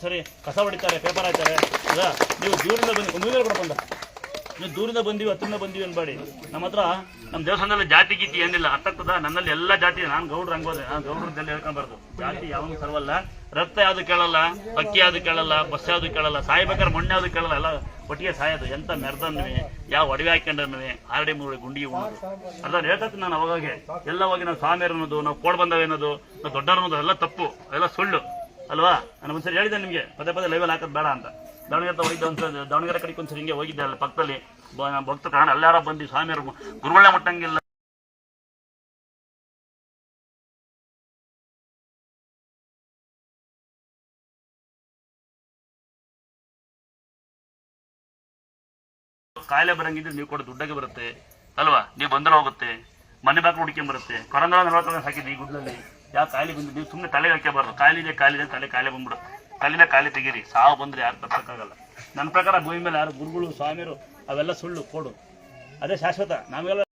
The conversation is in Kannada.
ಸರಿ ಕಸ ಹೊಡಿತಾರೆ ಪೇಪರ್ ಹಾಕ್ತಾರೆ. ಅದ ನೀವು ದೂರಿಂದ ಬಂದು ಮೂವಿಯಲ್ಲಿ ಕೂಡ ಬಂದ ನೀವು ದೂರಿಂದ ಬಂದೀವಿ ಹತ್ತಿರ ಬಂದೀವಿ ಅನ್ಬೇಡಿ. ನಮ್ಮ ಹತ್ರ ನಮ್ಮ ದೇವಸ್ಥಾನದಲ್ಲಿ ಜಾತಿ ಗೀತಿ ಏನಿಲ್ಲ ಅರ್ಥ ಆಗ್ತದ ನನ್ನಲ್ಲಿ ಎಲ್ಲ ಜಾತಿ ನಾನು ಗೌಡ್ರು ಹಂಗೋದೆ ನಾನು ಗೌಡ್ರದಲ್ಲಿ ಹೇಳ್ಕೊಬಾರ್ದು. ಜಾತಿ ಯಾವನು ಸರ್ವಲ್ಲ. ರಕ್ತ ಯಾವ್ದು ಕೇಳಲ್ಲ ಅಕ್ಕಿ ಯಾವ್ದು ಕೇಳಲ್ಲ, ಬಸ್ ಯಾವ್ದು ಕೇಳಲ್ಲ ಸಾಯ್ಬೇಕಾದ್ರೆ ಮಣ್ಣು ಯಾವ್ದು ಕೇಳಲ್ಲ, ಎಲ್ಲ ಒಟ್ಟಿಗೆ ಸಾಯೋದು. ಎಂತ ಮೆರ್ದನ್ವಿ ಯಾವ ಒಡವೆ ಹಾಕೊಂಡನ್ವಿ ಆರಡಿ ಮೂರು ಗುಂಡಿ ಉಣ್ಣೋದು. ಅರ್ಧ ಹೇಳ್ತೀನಿ ನಾನು ಅವಾಗೆ. ಎಲ್ಲ ಹೋಗಿ ನಾವು ಸ್ವಾಮಿಯರ್ ಅನ್ನೋದು, ನಾವು ಕೋಡ್ ಬಂದವೇನೋದು ನಾವು ದೊಡ್ಡವ್ರು ಅನ್ನೋದು, ಎಲ್ಲ ತಪ್ಪು, ಎಲ್ಲ ಸುಳ್ಳು. ಅಲ್ವಾ? ನಾನು ಒಂದ್ಸರಿ ಹೇಳಿದೆ ನಿಮಗೆ. ಪದೇ ಪದೇ ಲೈವಲ್ಲಿ ಹಾಕೋದು ಬೇಡ ಅಂತ. ದಾವಣಗೆರೆ ಹೋಗಿದ್ದೆ ಒಂದ್ಸರಿ, ದಾವಣಗೆರೆ ಕಡೆಗೆ ಒಂದ್ಸರಿ ಹಿಂಗೆ ಹೋಗಿದ್ದೆ ಅಲ್ಲಿ ಪಕ್ಕದಲ್ಲಿ. ಭಕ್ತ ಕಾರಣ ಎಲ್ಲಾರ ಬಂದು ಸ್ವಾಮಿಯರು ಗುರುಗಳೇ ಮುಟ್ಟಂಗಿಲ್ಲ. ಕಾಯಿಲೆ ಬರಂಗಿದ್ರೆ ನೀವು ಕೂಡ ದುಡ್ಡಾಗೆ ಬರುತ್ತೆ. ಅಲ್ವಾ? ನೀವು ಬಂದ್ರೆ ಹೋಗುತ್ತೆ. ಮನೆ ಬಾಕ್ಲು ಹುಡ್ಕೊಂಡ್ ಬರುತ್ತೆ. ಕೊರಂಗ ನಲವತ್ತು ಹಾಕಿದ್ವಿ ಈ ಯಾವ ಕಾಯಿಲೆ ಬಂದು ನೀವು ಸುಮ್ಮನೆ ತಲೆ ಹಾಕ್ಯಬಾರ್ದು. ಕಾಯಿಲೆ ಕಾಯಿಲೆ ತಲೆ ಕಾಯಿಲೆ ಬಂದ್ಬಿಡು. ತಲೆನ ಕಾಯಿಲೆ ತೆಗೀರಿ. ಸಾವು ಬಂದ್ರೆ ಯಾರು ತಪ್ಪಕ್ಕಾಗಲ್ಲ ನನ್ನ ಪ್ರಕಾರ ಭೂಮಿ ಮೇಲೆ ಯಾರು ಗುರುಗಳು, ಸ್ವಾಮಿಯರು, ಅವೆಲ್ಲ ಸುಳ್ಳು, ಕೊಡು. ಅದೇ ಶಾಶ್ವತ. ನಾವೆಲ್ಲ